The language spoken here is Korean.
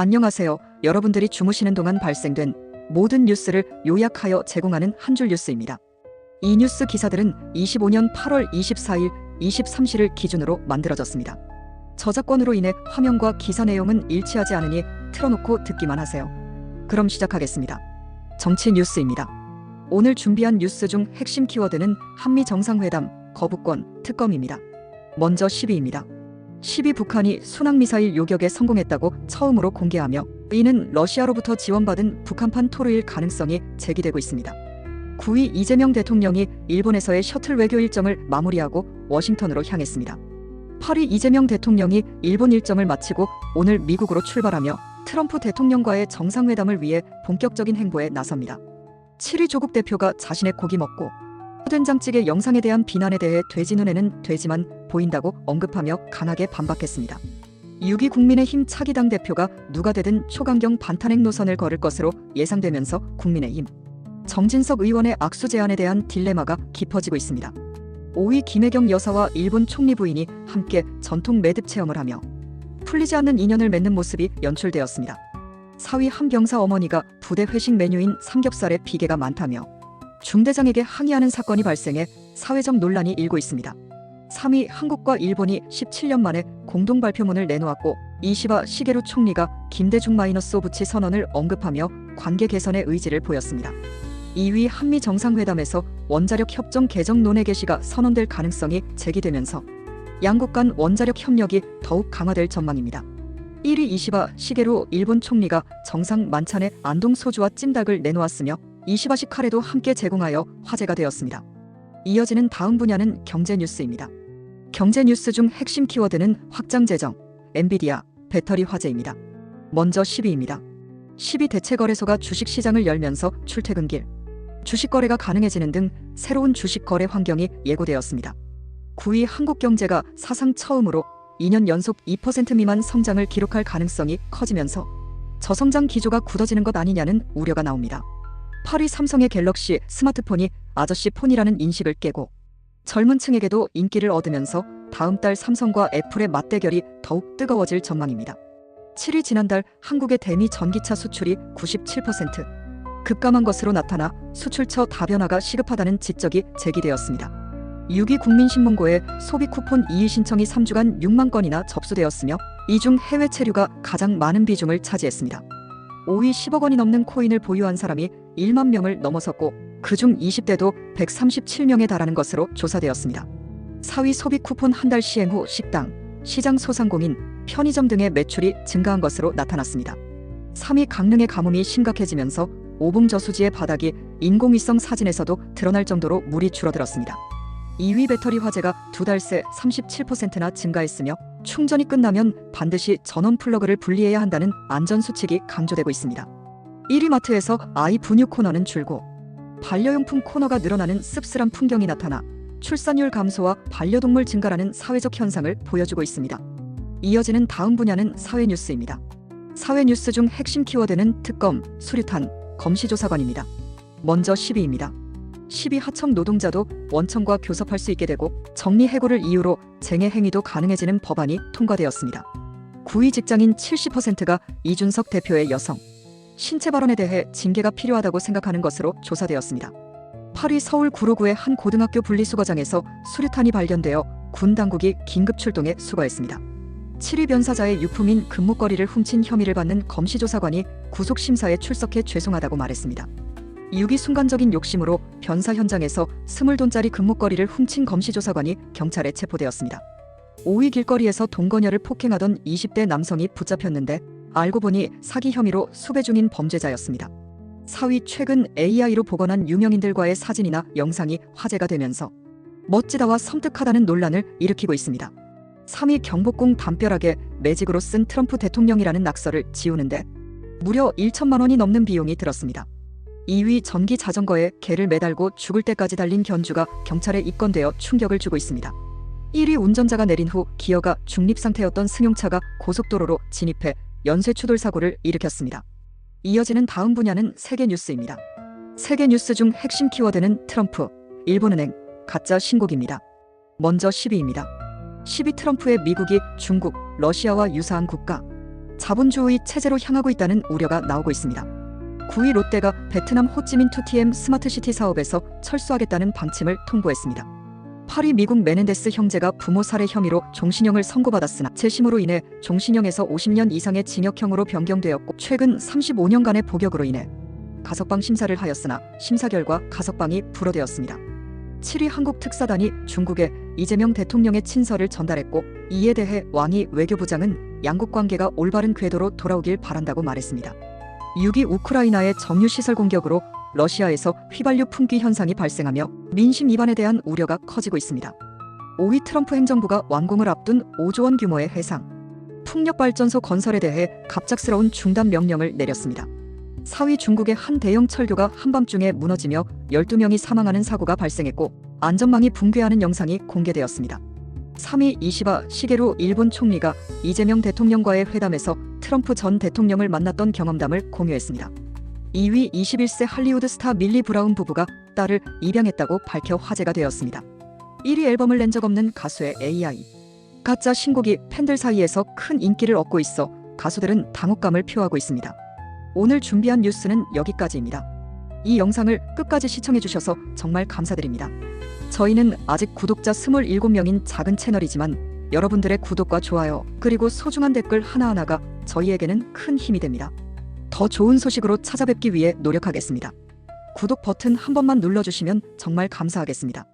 안녕하세요. 여러분들이 주무시는 동안 발생된 모든 뉴스를 요약하여 제공하는 한 줄 뉴스입니다. 이 뉴스 기사들은 25년 8월 24일, 23시를 기준으로 만들어졌습니다. 저작권으로 인해 화면과 기사 내용은 일치하지 않으니 틀어놓고 듣기만 하세요. 그럼 시작하겠습니다. 정치 뉴스입니다. 오늘 준비한 뉴스 중 핵심 키워드는 한미 정상회담, 거부권, 특검입니다. 먼저 10위입니다. 10위 북한이 순항미사일 요격에 성공했다고 처음으로 공개하며 이는 러시아로부터 지원받은 북한판 토르일 가능성이 제기되고 있습니다. 9위 이재명 대통령이 일본에서의 셔틀 외교 일정을 마무리하고 워싱턴으로 향했습니다. 8위 이재명 대통령이 일본 일정을 마치고 오늘 미국으로 출발하며 트럼프 대통령과의 정상회담을 위해 본격적인 행보에 나섭니다. 7위 조국 대표가 자신의 고기 먹고 된장찌개 영상에 대한 비난에 대해 돼지 눈에는 돼지만 보인다고 언급하며 강하게 반박했습니다. 6위 국민의힘 차기당 대표가 누가 되든 초강경 반탄핵 노선을 걸을 것으로 예상되면서 국민의힘 정진석 의원의 악수 제안에 대한 딜레마가 깊어지고 있습니다. 5위 김혜경 여사와 일본 총리 부인이 함께 전통 매듭 체험을 하며 풀리지 않는 인연을 맺는 모습이 연출되었습니다. 4위 한 병사 어머니가 부대 회식 메뉴인 삼겹살에 비계가 많다며 중대장에게 항의하는 사건이 발생해 사회적 논란이 일고 있습니다. 3위 한국과 일본이 17년 만에 공동 발표문을 내놓았고 이시바 시게루 총리가 김대중 마이너스 오부치 선언을 언급하며 관계 개선의 의지를 보였습니다. 2위 한미 정상회담에서 원자력 협정 개정 논의 개시가 선언될 가능성이 제기되면서 양국 간 원자력 협력이 더욱 강화될 전망입니다. 1위 이시바 시게루 일본 총리가 정상 만찬에 안동 소주와 찜닭을 내놓았으며 이시바식 카레도 함께 제공하여 화제가 되었습니다. 이어지는 다음 분야는 경제 뉴스입니다. 경제 뉴스 중 핵심 키워드는 확장 재정, 엔비디아, 배터리 화제입니다. 먼저 10위입니다. 10위 대체거래소가 주식시장을 열면서 출퇴근길, 주식 거래가 가능해지는 등 새로운 주식 거래 환경이 예고되었습니다. 9위 한국경제가 사상 처음으로 2년 연속 2% 미만 성장을 기록할 가능성이 커지면서 저성장 기조가 굳어지는 것 아니냐는 우려가 나옵니다. 8위 삼성의 갤럭시 스마트폰이 아저씨 폰이라는 인식을 깨고 젊은 층에게도 인기를 얻으면서 다음 달 삼성과 애플의 맞대결이 더욱 뜨거워질 전망입니다. 7위 지난달 한국의 대미 전기차 수출이 97% 급감한 것으로 나타나 수출처 다변화가 시급하다는 지적이 제기되었습니다. 6위 국민신문고에 소비 쿠폰 이의 신청이 3주간 6만 건이나 접수되었으며 이 중 해외 체류가 가장 많은 비중을 차지했습니다. 5위 10억 원이 넘는 코인을 보유한 사람이 1만 명을 넘어섰고 그중 20대도 137명에 달하는 것으로 조사되었습니다. 4위 소비 쿠폰 한 달 시행 후 식당, 시장 소상공인, 편의점 등의 매출이 증가한 것으로 나타났습니다. 3위 강릉의 가뭄이 심각해지면서 오봉 저수지의 바닥이 인공위성 사진에서도 드러날 정도로 물이 줄어들었습니다. 2위 배터리 화재가 두 달 새 37%나 증가했으며 충전이 끝나면 반드시 전원 플러그를 분리해야 한다는 안전수칙이 강조되고 있습니다. 1위 마트에서 아이 분유 코너는 줄고 반려용품 코너가 늘어나는 씁쓸한 풍경이 나타나 출산율 감소와 반려동물 증가라는 사회적 현상을 보여주고 있습니다. 이어지는 다음 분야는 사회 뉴스입니다. 사회 뉴스 중 핵심 키워드는 특검, 수류탄, 검시조사관입니다. 먼저 10위입니다. 10위 하청 노동자도 원청과 교섭할 수 있게 되고 정리 해고를 이유로 쟁의 행위도 가능해지는 법안이 통과되었습니다. 9위 직장인 70%가 이준석 대표의 여성, 신체 발언에 대해 징계가 필요하다고 생각하는 것으로 조사되었습니다. 8위 서울 구로구의 한 고등학교 분리수거장에서 수류탄이 발견되어 군 당국이 긴급 출동해 수거했습니다. 7위 변사자의 유품인 금목걸이를 훔친 혐의를 받는 검시조사관이 구속심사에 출석해 죄송하다고 말했습니다. 6위 순간적인 욕심으로 변사 현장에서 스물 돈짜리 금목걸이를 훔친 검시조사관이 경찰에 체포되었습니다. 5위 길거리에서 동거녀를 폭행하던 20대 남성이 붙잡혔는데 알고 보니 사기 혐의로 수배 중인 범죄자였습니다. 4위 최근 AI로 복원한 유명인들과의 사진이나 영상이 화제가 되면서 멋지다와 섬뜩하다는 논란을 일으키고 있습니다. 3위 경복궁 담벼락에 매직으로 쓴 트럼프 대통령이라는 낙서를 지우는데 무려 1천만 원이 넘는 비용이 들었습니다. 2위 전기 자전거에 개를 매달고 죽을 때까지 달린 견주가 경찰에 입건되어 충격을 주고 있습니다. 1위 운전자가 내린 후 기어가 중립 상태였던 승용차가 고속도로로 진입해 연쇄 추돌 사고를 일으켰습니다. 이어지는 다음 분야는 세계 뉴스입니다. 세계 뉴스 중 핵심 키워드는 트럼프, 일본은행, 가짜 신곡입니다. 먼저 10위입니다. 10위 트럼프의 미국이 중국, 러시아와 유사한 국가, 자본주의 체제로 향하고 있다는 우려가 나오고 있습니다. 9위 롯데가 베트남 호찌민 2TM 스마트시티 사업에서 철수하겠다는 방침을 통보했습니다. 8위 미국 메넨데스 형제가 부모 살해 혐의로 종신형을 선고받았으나 재심으로 인해 종신형에서 50년 이상의 징역형으로 변경되었고 최근 35년간의 복역으로 인해 가석방 심사를 하였으나 심사 결과 가석방이 불허되었습니다. 7위 한국 특사단이 중국에 이재명 대통령의 친서를 전달했고 이에 대해 왕이 외교부장은 양국 관계가 올바른 궤도로 돌아오길 바란다고 말했습니다. 6위 우크라이나의 정유시설 공격으로 러시아에서 휘발유 품귀 현상이 발생하며 민심 위반에 대한 우려가 커지고 있습니다. 5위 트럼프 행정부가 완공을 앞둔 5조 원 규모의 해상 풍력발전소 건설에 대해 갑작스러운 중단 명령을 내렸습니다. 4위 중국의 한 대형 철교가 한밤중에 무너지며 12명이 사망하는 사고가 발생했고 안전망이 붕괴하는 영상이 공개되었습니다. 3위 이시바 시게루 일본 총리가 이재명 대통령과의 회담에서 트럼프 전 대통령을 만났던 경험담을 공유했습니다. 2위 21세 할리우드 스타 밀리 브라운 부부가 딸을 입양했다고 밝혀 화제가 되었습니다. 1위 앨범을 낸 적 없는 가수의 AI. 가짜 신곡이 팬들 사이에서 큰 인기를 얻고 있어 가수들은 당혹감을 표하고 있습니다. 오늘 준비한 뉴스는 여기까지입니다. 이 영상을 끝까지 시청해주셔서 정말 감사드립니다. 저희는 아직 구독자 27명인 작은 채널이지만 여러분들의 구독과 좋아요, 그리고 소중한 댓글 하나하나가 저희에게는 큰 힘이 됩니다. 더 좋은 소식으로 찾아뵙기 위해 노력하겠습니다. 구독 버튼 한 번만 눌러주시면 정말 감사하겠습니다.